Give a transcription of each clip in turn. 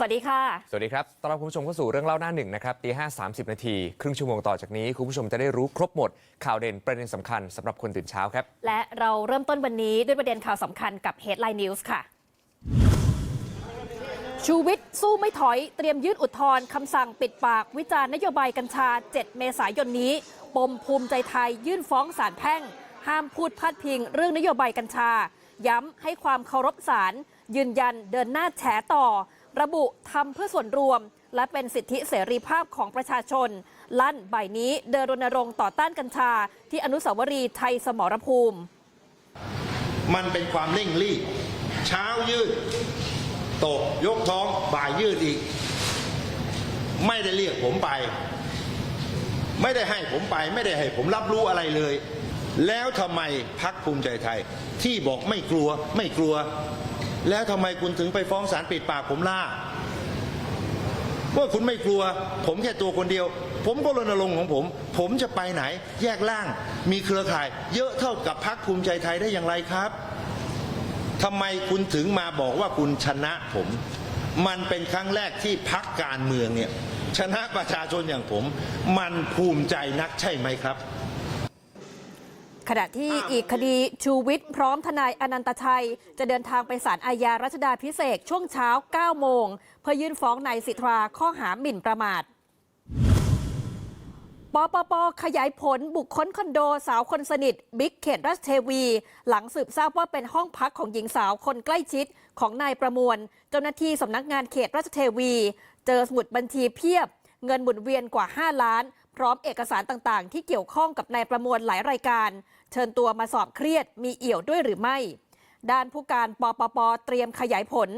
สวัสดีค่ะ สวัสดีครับ ต้อนรับคุณผู้ชมเข้าสู่เรื่องเล่าหน้าหนึ่งนะครับตีห้าสามสิบนาที ครึ่งชั่วโมงต่อจากนี้ คุณผู้ชมจะได้รู้ครบหมด ข่าวเด่นประเด็นสำคัญสำหรับคนตื่นเช้าครับ และเราเริ่มต้นวันนี้ด้วยประเด็นข่าวสำคัญกับ Headline News ค่ะ ชูวิทย์สู้ไม่ถอย เตรียมยื่นอุทธรณ์คำสั่งปิดปาก วิจารณ์นโยบายกัญชา 7 เมษายนนี้ ปมภูมิใจไทยยื่นฟ้องศาลแพ่ง ห้ามพูดพาดพิง เรื่องนโยบายกัญชา ย้ำให้ความเคารพศาลยืนยันเดินหน้าแฉต่อ ระบุทำเพื่อส่วนรวม และเป็นสิทธิเสรีภาพของประชาชน ลั่นบ่ายนี้เดินรณรงค์ต่อต้านกัญชา ที่อนุสาวรีย์ไทยสมรภูมิ มันเป็นความเร่งรีบเช้ายืดตกยกท้องบ่ายยืดอีก ไม่ได้เรียกผมไป ไม่ได้ให้ผมไป ไม่ได้ให้ผมรับรู้อะไรเลย แล้วทำไมพักภูมิใจไทย ที่บอกไม่กลัวไม่กลัว แล้วทำไมคุณถึงไปฟ้องศาลปิดปากผมล่าว่าคุณไม่กลัว ผมแค่ตัวคนเดียว ผมก็รณรงค์ของผม ผมจะไปไหน แยกล่าง มีเครือข่าย เยอะเท่ากับพักภูมิใจไทยได้อย่างไรครับทำไมคุณถึงมาบอกว่าคุณชนะผม มันเป็นครั้งแรกที่พักการเมืองเนี่ยชนะประชาชนอย่างผม มันภูมิใจนักใช่ไหมครับ ขณะที่อีกคดีชูวิทย์พร้อมทนายอนันตชัย จะเดินทางไปศาลอาญารัชดาพิเศษกช่วงเช้า 9 โมง เพื่อยื่นฟ้องนายสิทธาข้อหาหมิ่นประมาทปปป ขยายผลบุคคลคอนโดสาวคนสนิท บิ๊กเขตราชเทวี หลังสืบทราบว่าเป็นห้องพักของหญิงสาวคนใกล้ชิดของนายประมวล เจ้าหน้าที่สำนักงานเขตราชเทวี เจอสมุดบัญชีเพียบ เงินหมุนเวียนกว่า 5 ล้าน พร้อมเอกสารต่างๆ ที่เกี่ยวข้องกับนายประมวลหลายรายการ เชิญตัวมาสอบเครียดมีเอี่ยวด้วยหรือไม่ ด้านผู้การปปปเตรียมขยายผล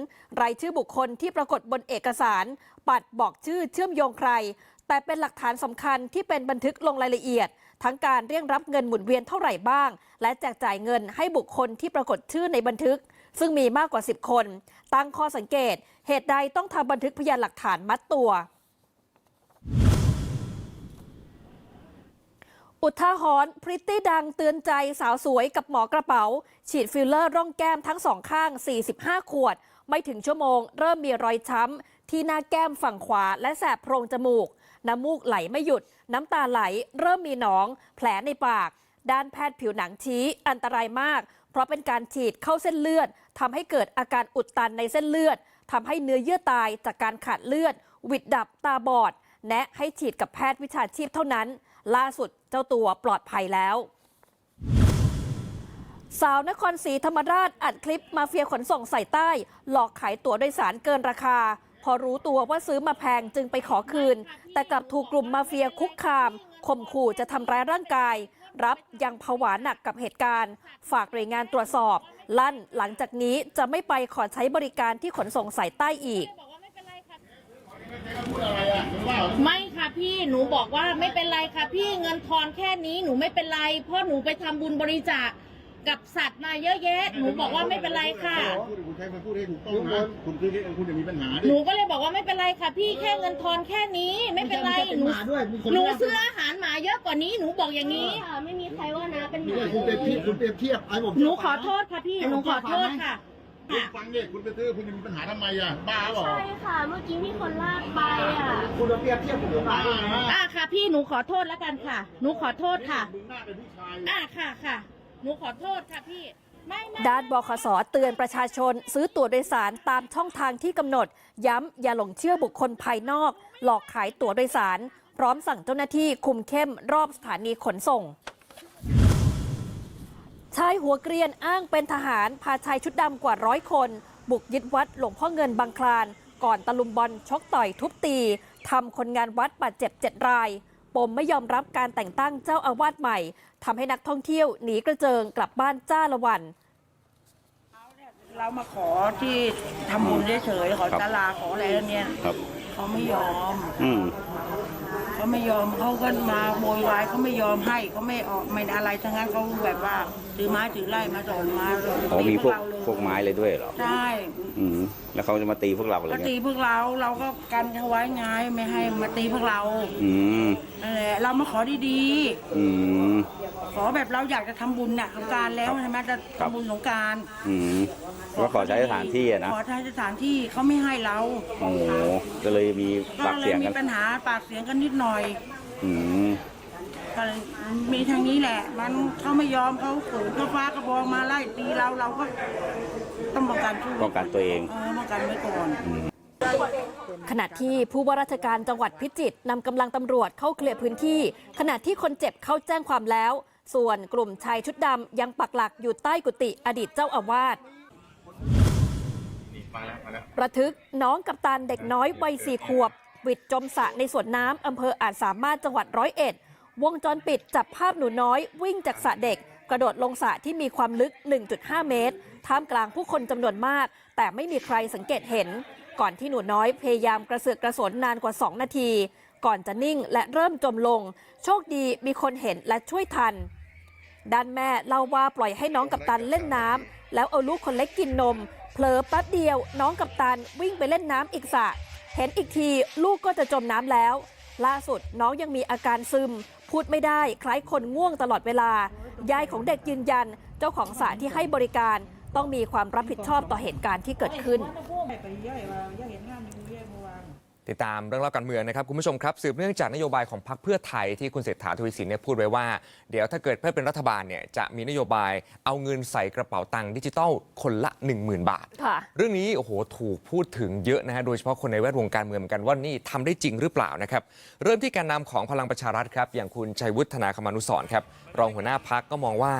รายชื่อบุคคลที่ปรากฏบนเอกสาร ปัดบอกชื่อเชื่อมโยงใคร แต่เป็นหลักฐานสำคัญที่เป็นบันทึกลงรายละเอียด ทั้งการเรียกรับเงินหมุนเวียนเท่าไหร่บ้าง และแจกจ่ายเงินให้บุคคลที่ปรากฏชื่อในบันทึก ซึ่งมีมากกว่า 10 คน ตั้งข้อสังเกต เหตุใดต้องทำบันทึกพยานหลักฐานมัดตัว อุทาหรณ์พริตตี้ดังเตือนใจสาวสวยกับหมอกระเป๋า ฉีดฟิลเลอร์ร่องแก้มทั้งสองข้าง 45 ขวด ไม่ถึงชั่วโมง เริ่มมีรอยช้ำ ที่หน้าแก้มฝั่งขวาและแสบโพรงจมูก น้ำมูกไหลไม่หยุด น้ำตาไหล เริ่มมีหนอง แผลในปาก ด้านแพทย์ผิวหนังชี้อันตรายมาก เพราะเป็นการฉีดเข้าเส้นเลือดทำให้เกิดอาการอุดตันในเส้นเลือดทำให้เนื้อเยื่อตายจากการขาดเลือด วิดดับตาบอด แนะให้ฉีดกับแพทย์วิชาชีพเท่านั้น ล่าสุดเจ้าตัวปลอดภัยแล้ว สาวนครศรีธรรมราชอัดคลิปมาเฟียขนส่งใส่ใต้ หลอกขายตั๋วโดยสารเกินราคา พอรู้ตัวว่าซื้อมาแพงจึงไปขอคืน แต่กลับถูกกลุ่มมาเฟียคุกคามข่มขู่จะทำร้ายร่างกาย รับยังผวาหนักกับเหตุการณ์ ฝากหน่วยงานตรวจสอบ ลั่นหลังจากนี้จะไม่ไปขอใช้บริการที่ขนส่งสายใต้อีก ไม่ค่ะพี่หนูบอกว่าไม่เป็นไรค่ะพี่เงินทอนแค่นี้หนูไม่เป็นไร เพราะหนูไปทำบุญบริจาคกับสัตว์มาเยอะแยะ หนูบอกว่าไม่เป็นไรค่ะ คุณใช้คำพูดให้ถูกต้องนะคุณคือคุณจะมีปัญหาดิหนูก็เลยบอกว่าไม่เป็นไรค่ะ พี่แค่เงินทอนแค่นี้ไม่เป็นไรหนูหนูซื้ออาหารหมาเยอะกว่านี้หนูบอกอย่างนี้ค่ะไม่มีใครว่านะเป็นหนี่มาคุณเปรียบเทียบคุณเปรียบเทียบไอ้ผมหนูขอโทษค่ะพี่หนูขอโทษค่ะ คุณฟังดิคุณไปซื้อคุณจะมีปัญหาทำไมอะบ้าเปล่าใช่ค่ะ เมื่อกี้มีคนลากไปอะคุณเปรียบเทียบผมบ้าอ่าค่ะ พี่หนูขอโทษแล้วกันค่ะ หนูขอโทษค่ะมึงหน้าเป็นผู้ชายอ่าค่ะค่ะ หนูขอโทษค่ะพี่ไม่ไม่ด้านบขสเตือนประชาชน ซื้อตั๋วโดยสารตามช่องทางที่กำหนด ย้ำอย่าหลงเชื่อบุคคลภายนอก หลอกขายตั๋วโดยสาร พร้อมสั่งเจ้าหน้าที่คุมเข้มรอบสถานีขนส่ง ชายหัวเกรียนอ้างเป็นทหารพาชายชุดดำกว่าร้อยคน บุกยึดวัดหลวงพ่อเงินบางคลาน ก่อนตะลุมบอลชกต่อยทุบตีทำคนงานวัดบาดเจ็บเจ็ดราย ปมไม่ยอมรับการแต่งตั้งเจ้าอาวาสใหม่ทำให้นักท่องเที่ยวหนีกระเจิงกลับบ้านจ้าละวัน เรามาขอที่ทำบุญเฉยๆขอตลาขออะไรแล้วเนี่ยครับ เขาไม่ยอม อืม เขาไม่ยอมเขาก็มาโวยวายเขาไม่ยอมให้เขาไม่ออกไม่อะไรทั้งนั้นเขาแบบว่าถือไม้ถือไล่มาสอนมาอ๋อมีพวกเราเลยพวกไม้เลยด้วยเหรอใช่อืมแล้วเขาจะมาตีพวกเราอะไรมาตีเงี้ยพวกเราเราก็กันเขาไว้ไงไม่ให้มาตีพวกเรา อืมนั่นแหละเรามาขอดีอืมๆขอแบบเราอยากจะทำบุญน่ะสงกรารแล้วใช่ไหมจะครับทำบุญสงกรารอืมก็ขอใช้สถานที่อะนะขอใช้สถานที่เขาไม่ให้เราโอ้โหก็เลยมีก็ปากเลเสียยงมีกันปัญหาปากเสียงกันนิดหน่อยอืมก็เลยมีทางนี้แหละ มันเขาไม่ยอมเขาฝืนเขาฟ้ากระบองมาไล่ตีเราเราก็ต้องป้องกันสู้ป้องกันตัวเอง เออป้องกันไว้ก่อน ขณะที่ผู้ว่าราชการจังหวัดพิจิตรนำกำลังตำรวจเข้าเคลียร์พื้นที่ ขณะที่คนเจ็บเข้าแจ้งความแล้ว ส่วนกลุ่มชายชุดดำยังปักหลักอยู่ใต้กุฏิอดีตเจ้าอาวาสระทึกน้องกัปตันเด็กน้อยวัยสี่ขวบ วิดจมสระในสวนน้ำอำเภออาจสามารถจังหวัดร้อยเอ็ด วงจรปิดจับภาพหนูน้อย วิ่งจากสระเด็ก กระโดดลงสระที่มีความลึก 1.5 เมตร ท่ามกลางผู้คนจำนวนมาก แต่ไม่มีใครสังเกตเห็น ก่อนที่หนูน้อยพยายามกระเสือกกระสนนานกว่า 2 นาที ก่อนจะนิ่งและเริ่มจมลง โชคดีมีคนเห็นและช่วยทันด้านแม่เล่าว่าปล่อยให้น้องกัปตันเล่นน้ำแล้วเอาลูกคนเล็กกินนมเผลอแป๊บเดียวน้องกัปตันวิ่งไปเล่นน้ำอีกสระ เห็นอีกทีลูกก็จะจมน้ำแล้ว ล่าสุดน้องยังมีอาการซึม พูดไม่ได้คล้ายคนง่วงตลอดเวลา ยายของเด็กยืนยัน เจ้าของสระที่ให้บริการ ต้องมีความรับผิดชอบต่อเหตุการณ์ที่เกิดขึ้น ติดตามเรื่องเล่าการเมืองนะครับคุณผู้ชมครับสืบเนื่องจากนโยบายของพรรคเพื่อไทยที่คุณเศรษฐาทวีสินเนี่ยพูดไว้ว่า เดี๋ยวถ้าเกิดเพื่อเป็นรัฐบาลเนี่ยจะมีนโยบายเอาเงินใส่กระเป๋าตังค์ดิจิทัลคนละ 10,000 บาทค่ะเรื่องนี้โอ้โหถูกพูดถึงเยอะนะฮะโดยเฉพาะคนในแวดวงการเมืองเหมือนกันว่านี่ทำได้จริงหรือเปล่านะครับเริ่มที่การนำของพลังประชารัฐครับอย่างคุณชัยวุฒิธนาคมานุสรณ์ครับรองหัวหน้าพักก็มองว่า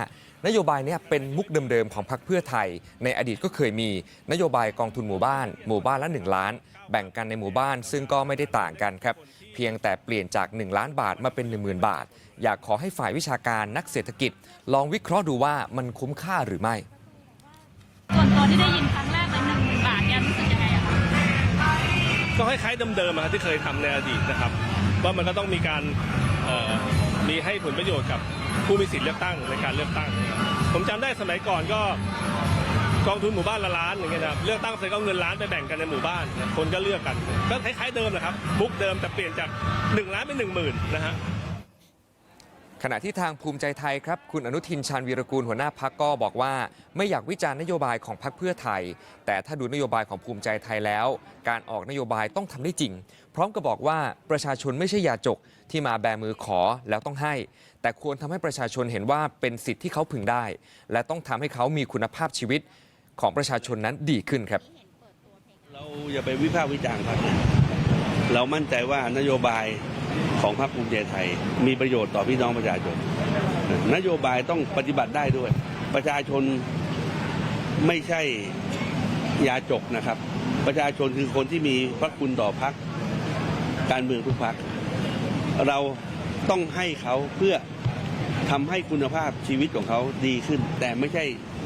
นโยบายเนี้เป็นมุกเดิมๆของพรรคเพื่อไทย ในอดีตก็เคยมี นโยบายกองทุนหมู่บ้าน หมู่บ้านละ 1 ล้าน แบ่งกันในหมู่บ้านซึ่งก็ไม่ได้ต่างกันครับ เพียงแต่เปลี่ยนจาก 1 ล้านบาทมาเป็น 10,000 บาท อยากขอให้ฝ่ายวิชาการนักเศรษฐกิจ ลองวิเคราะห์ดูว่ามันคุ้มค่าหรือไม่ส่วนตัวที่ได้ยินครั้งแรกเลยหนึ่งหมื่นบาทเนี่ยรู้สึกยังไงอะคะก็คล้ายๆเดิมๆอะครับที่เคยทำในอดีตนะครับว่ามันก็ต้องมีการเอ่อมีให้ผลประโยชน์กับ ผู้มีสิทธิ์เลือกตั้งในการเลือกตั้ง ผมจำได้สมัยก่อนก็กองทุนหมู่บ้านละล้านอย่างเงี้ยนะครับเลือกตั้งเสร็จก็เอาเงินล้านไปแบ่งกันในหมู่บ้าน คนก็เลือกกัน ก็คล้ายๆเดิมนะครับมุกเดิมแต่เปลี่ยนจาก1ล้านเป็น1 0,000นะฮะ ขณะที่ทางภูมิใจไทยครับ คุณอนุทินชาญวีรกูลหัวหน้าพักก็บอกว่า ไม่อยากวิจารณ์นโยบายของพักเพื่อไทย แต่ถ้าดูนโยบายของภูมิใจไทยแล้ว การออกนโยบายต้องทำได้จริง พร้อมกับบอกว่าประชาชนไม่ใช่ยาจกที่มาแบมือขอแล้วต้องให้ แต่ควรทำให้ประชาชนเห็นว่าเป็นสิทธิ์ที่เขาพึงได้ และต้องทำให้เขามีคุณภาพชีวิตของประชาชนนั้นดีขึ้นครับ เราอย่าไปวิพากษ์วิจารณ์พรรคนะเรามั่นใจว่านโยบาย ของพรรคภูมิใจไทย มีประโยชน์ต่อพี่น้องประชาชน นโยบายต้องปฏิบัติได้ด้วย ประชาชนไม่ใช่ยาจกนะครับ ประชาชนคือคนที่มีพระคุณต่อพรรคการเมืองทุกพรรคเราต้องให้เขาเพื่อทำให้คุณภาพชีวิตของเขาดีขึ้น แต่ไม่ใช่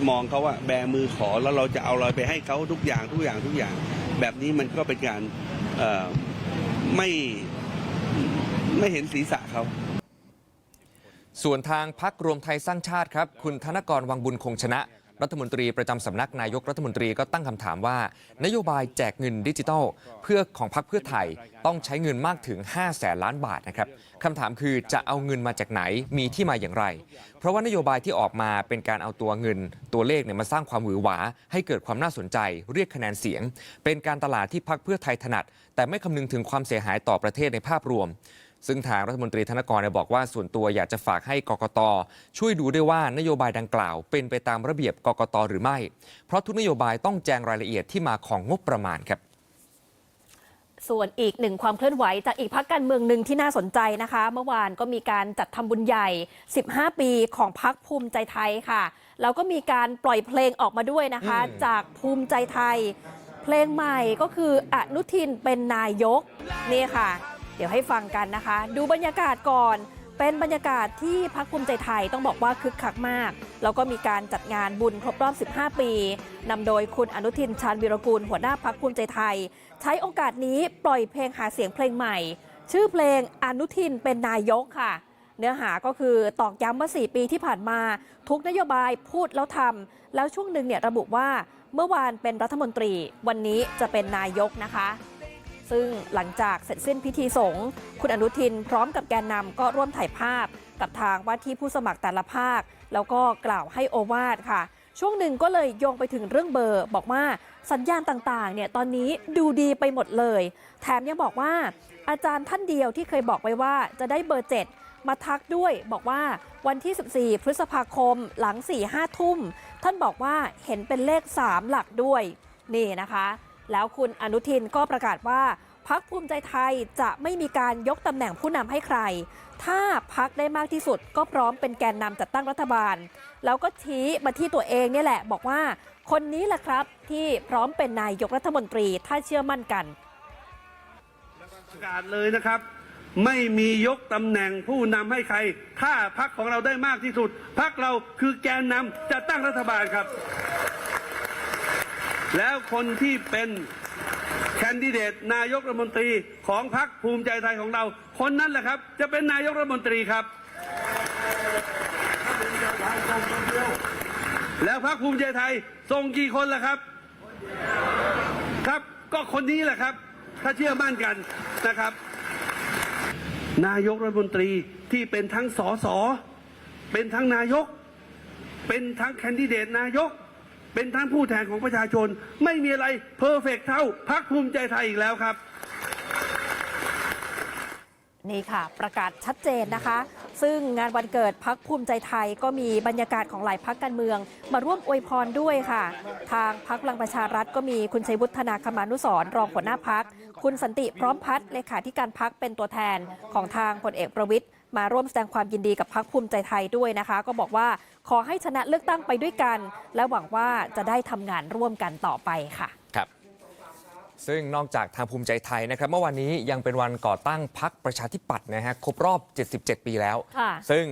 มองเขาว่าแบมือขอแล้วเราจะเอาอะไรไปให้เขาทุกอย่างทุกอย่างทุกอย่าง แบบนี้มันก็เป็นการไม่ ไม่เห็นศีรษะเขา ส่วนทางพักรวมไทยสร้างชาติครับ คุณธนกรวังบุญคงชนะ รัฐมนตรีประจำสำนักนายกรัฐมนตรีก็ตั้งคำถามว่า นโยบายแจกเงินดิจิทัล เพื่อของพักเพื่อไทยต้องใช้เงินมากถึง 5 แสนล้านบาทนะครับคำถามคือจะเอาเงินมาจากไหนมีที่มาอย่างไร เพราะว่านโยบายที่ออกมาเป็นการเอาตัวเงิน ตัวเลขเนี่ยมาสร้างความหวือหวา ให้เกิดความน่าสนใจ เรียกคะแนนเสียง เป็นการตลาดที่พักเพื่อไทยถนัด แต่ไม่คำนึงถึงความเสียหายต่อประเทศในภาพรวม ซึ่งทางรัฐมนตรีธนกรเนี่ยบอกว่าส่วนตัวอยากจะฝากให้กกต ช่วยดูด้วยว่านโยบายดังกล่าว เป็นไปตามระเบียบกกตหรือไม่ เพราะทุกนโยบายต้องแจ้งรายละเอียดที่มาของงบประมาณครับส่วนอีกหนึ่งความเคลื่อนไหวจากอีกพักการเมืองหนึ่งที่น่าสนใจนะคะ เมื่อวานก็มีการจัดทำบุญใหญ่ 15 ปีของพักภูมิใจไทยค่ะ แล้วก็มีการปล่อยเพลงออกมาด้วยนะคะอืมจากภูมิใจไทย เพลงใหม่ก็คืออนุทินเป็นนายกนี่ค่ะ เดี๋ยวให้ฟังกันนะคะ ดูบรรยากาศก่อน เป็นบรรยากาศที่พักภูมิใจไทยต้องบอกว่าคึกคักมาก แล้วก็มีการจัดงานบุญครบรอบ 15 ปีนำโดยคุณอนุทินชาญวิรกูลหัวหน้าพักภูมิใจไทย ใช้โอกาสนี้ปล่อยเพลงหาเสียงเพลงใหม่ ชื่อเพลงอนุทินเป็นนายกค่ะเนื้อหาก็คือตอกย้ำว่า 4 ปีที่ผ่านมา ทุกนโยบายพูดแล้วทำแล้วช่วงหนึ่งเนี่ยระบุว่าเมื่อวานเป็นรัฐมนตรี วันนี้จะเป็นนายกนะคะ ซึ่งหลังจากเสร็จสิ้นพิธีสงฆ์คุณอนุทินพร้อมกับแกนนำก็ร่วมถ่ายภาพ กับทางว่าที่ผู้สมัครแต่ละภาค แล้วก็กล่าวให้โอวาทค่ะ ช่วงหนึ่งก็เลยโยงไปถึงเรื่องเบอร์ บอกว่าสัญญาณต่างๆเนี่ยตอนนี้ดูดีไปหมดเลย แถมยังบอกว่า อาจารย์ท่านเดียวที่เคยบอกไว้ว่าจะได้เบอร์ 7 มาทักด้วยบอกว่าวันที่ 14 พฤษภาคมหลัง4-5ทุ่ม ท่านบอกว่าเห็นเป็นเลข 3 หลักด้วยนี่นะคะ แล้วคุณอนุทินก็ประกาศว่าพักภูมิใจไทยจะไม่มีการยกตำแหน่งผู้นำให้ใคร ถ้าพักได้มากที่สุดก็พร้อมเป็นแกนนำจัดตั้งรัฐบาล แล้วก็ชี้มาที่ตัวเองเนี่แหละ บอกว่าคนนี้แหละครับที่พร้อมเป็นนายกรัฐมนตรีถ้าเชื่อมั่นกันประกาศเลยนะครับ ไม่มียกตำแหน่งผู้นำให้ใคร ถ้าพักของเราได้มากที่สุดพักเราคือแกนนำจะตั้งรัฐบาลครับ แล้วคนที่เป็นแคนดิเดตนายกรัฐมนตรีของพรรคภูมิใจไทยของเรา คนนั้นแหละครับ จะเป็นนายกรัฐมนตรีครับ แล้วพรรคภูมิใจไทยส่งกี่คนล่ะครับ ครับก็คนนี้แหละครับ ถ้าเชื่อมั่นกันนะครับ นายกรัฐมนตรีที่เป็นทั้งสสเป็นทั้งนายก เป็นทั้งแคนดิเดตนายก เป็นทั้งผู้แทนของประชาชน ไม่มีอะไรเพอร์เฟกเท่าพรรคภูมิใจไทยอีกแล้วครับ นี่ค่ะ ประกาศชัดเจนนะคะ ซึ่งงานวันเกิดพักภูมิใจไทยก็มีบรรยากาศของหลายพักการเมือง มาร่วมอวยพรด้วยค่ะ ทางพักพลังประชารัฐก็มีคุณชัยวุฒนาคมานุสรรองหัวหน้าพัก คุณสันติพร้อมพัฒน์เลขาธิการพักเป็นตัวแทนของทางพลเอกประวิทย มาร่วมแสดงความยินดีกับพักภูมิใจไทยด้วยนะคะ ก็บอกว่าขอให้ชนะเลือกตั้งไปด้วยกัน และหวังว่าจะได้ทำงานร่วมกันต่อไปค่ะครับซึ่งนอกจากทางภูมิใจไทยนะครับ เมื่อวานนี้ยังเป็นวันก่อตั้งพักประชาธิปัตย์นะฮะครบรอบ 77 ปีแล้วค่ะซึ่ง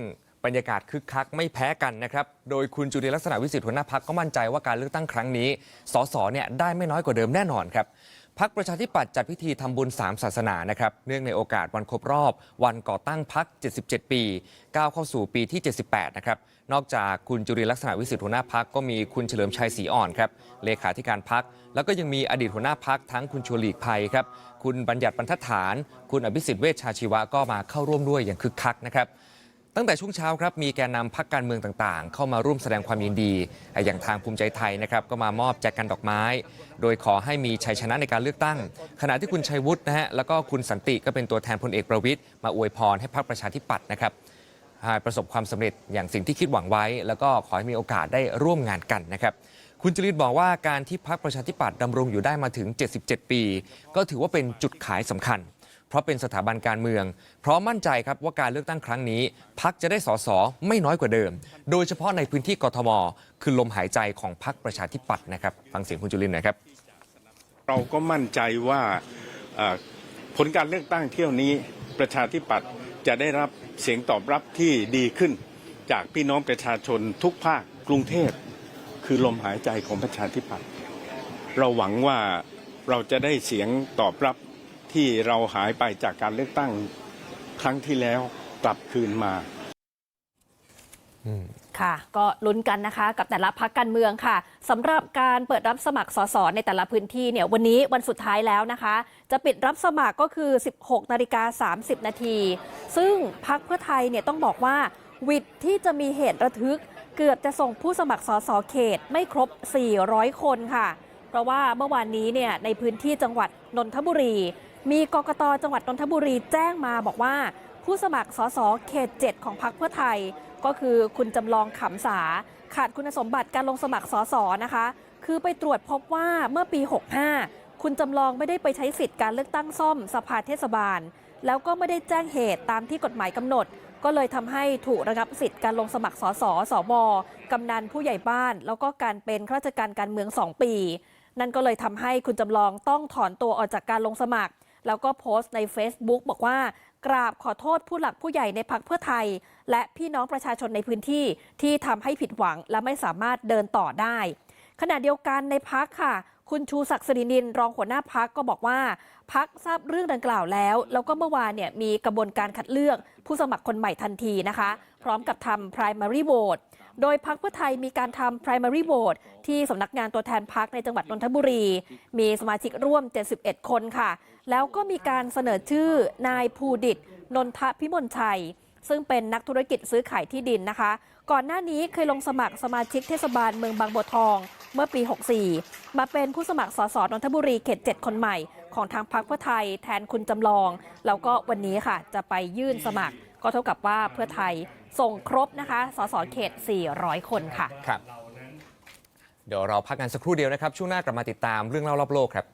บรรยากาศคึกคักไม่แพ้กันนะครับ โดยคุณจุลินลักษณะวิสิทธิ์หัวหน้าพักก็มั่นใจว่าการเลือกตั้งครั้งนี้ สสเนี่ยได้ไม่น้อยกว่าเดิมแน่นอนครับ พักประชาธิปัตย์จัดพิธีทำบุญ3ศาสนานะครับ เนื่องในโอกาสวันครบรอบ วันก่อตั้งพัก 77 ปี ก้าวเข้าสู่ปีที่ 78 นะครับ นอกจากคุณจุริลักษณะวิสิทธิ์หัวหน้าพักก็มีคุณเฉลิมชัยศรีอ่อนครับ เลขาธิการพัก แล้วก็ยังมีอดีตหัวหน้าพักทั้งคุณชวลีกภัยครับ คุณบัญญัติบรรทัดฐาน คุณอภิสิทธิ์เวชชาชีวะก็มาเข้าร่วมด้วยอย่างคึกคักนะครับ ตั้งแต่ช่วงเช้าครับมีแกนนำพักการเมืองต่างๆ เข้ามาร่วมแสดงความยินดี อย่างทางภูมิใจไทยนะครับก็มามอบแจกันดอกไม้ โดยขอให้มีชัยชนะในการเลือกตั้ง ขณะที่คุณชัยวุฒินะฮะแล้วก็คุณสันติก็เป็นตัวแทนพลเอกประวิตยมาอวยพรให้พรรคประชาธิปัตย์นะครับประสบความสำเร็จอย่างสิ่งที่คิดหวังไว้ แล้วก็ขอให้มีโอกาสได้ร่วมงานกันนะครับคุณจริตบอกว่าการที่พรรคประชาธิปัตย์ดำรงอยู่ได้มาถึง 77 ปี ก็ถือว่าเป็นจุดขายสำคัญ เพราะเป็นสถาบันการเมือง เพราะมั่นใจครับว่าการเลือกตั้งครั้งนี้ พักจะได้สสไม่น้อยกว่าเดิม โดยเฉพาะในพื้นที่กทม คือลมหายใจของพักประชาธิปัตย์นะครับฟังเสียงคุณจุลินหน่อยครับ เราก็มั่นใจว่าผลการเลือกตั้งเที่ยวนี้ประชาธิปัตย์จะได้รับเสียงตอบรับที่ดีขึ้น จากพี่น้องประชาชนทุกภาคกรุงเทพคือลมหายใจของประชาธิปัตย์เราหวังว่าเราจะได้เสียงตอบรับ ที่เราหายไปจากการเลือกตั้งครั้งที่แล้วกลับคืนมาค่ะ ก็ลุ้นกันนะคะกับแต่ละพักการเมืองค่ะสำหรับการเปิดรับสมัครสสในแต่ละพื้นที่เนี่ยวันนี้วันสุดท้ายแล้วนะคะ จะปิดรับสมัครก็คือ 16นาฬิกา30 นาที ซึ่งพักเพื่อไทยเนี่ยต้องบอกว่า วิดที่จะมีเหตุระทึก เกือบจะส่งผู้สมัครสสเขตไม่ครบ 400 คนค่ะ เพราะว่าเมื่อวานนี้เนี่ยในพื้นที่จังหวัดนนทบุรี มีกกตจังหวัดนนทบุรีแจ้งมาบอกว่า ผู้สมัครสสเขต 7 ของพรรคเพื่อไทย ก็คือคุณจำลองขำสา ขาดคุณสมบัติการลงสมัครสสนะคะ คือไปตรวจพบว่าเมื่อปี 65 คุณจำลองไม่ได้ไปใช้สิทธิ์การเลือกตั้งซ่อมสภาเทศบาล แล้วก็ไม่ได้แจ้งเหตุตามที่กฎหมายกำหนด ก็เลยทำให้ถูกระงับสิทธิ์การลงสมัครสสสวกำนันผู้ใหญ่บ้าน แล้วก็การเป็นข้าราชการการเมือง 2 ปี นั่นก็เลยทำให้คุณจำลองต้องถอนตัวออกจากการลงสมัคร แล้วก็โพสต์ใน Facebook บอกว่ากราบขอโทษผู้หลักผู้ใหญ่ในพักเพื่อไทย และพี่น้องประชาชนในพื้นที่ที่ทำให้ผิดหวังและไม่สามารถเดินต่อได้ ขณะเดียวกันในพักค่ะ คุณชูศักดิ์สิรินินรองหัวหน้าพักก็บอกว่าพักทราบเรื่องดังกล่าวแล้ว แล้วก็เมื่อวานเนี่ยมีกระบวนการคัดเลือกผู้สมัครคนใหม่ทันทีนะคะ พร้อมกับทำ primary vote โดยพักเพื่อไทยมีการทำ primary vote ที่สำนักงานตัวแทนพักในจังหวัดนนทบุรี มีสมาชิกร่วม 71 คนค่ะ แล้วก็มีการเสนอชื่อนายภูดิต นนทพิมลชัย ซึ่งเป็นนักธุรกิจซื้อขายที่ดินนะคะ ก่อนหน้านี้เคยลงสมัครสมาชิกเทศบาลเมืองบางบัวทอง เมื่อปี 64 มาเป็นผู้สมัครสสนนทบุรีเขต 7 คนใหม่ ของทางพรรคเพื่อไทยแทนคุณจำลอง แล้วก็วันนี้ค่ะจะไปยื่นสมัครก็เท่ากับว่าเพื่อไทย ส่งครบนะคะ สสเขต 400 คนค่ะ ครับ เดี๋ยวเราพักกันสักครู่เดียวนะครับ ช่วงหน้ากลับมาติดตามเรื่องเล่ารอบโลกครับ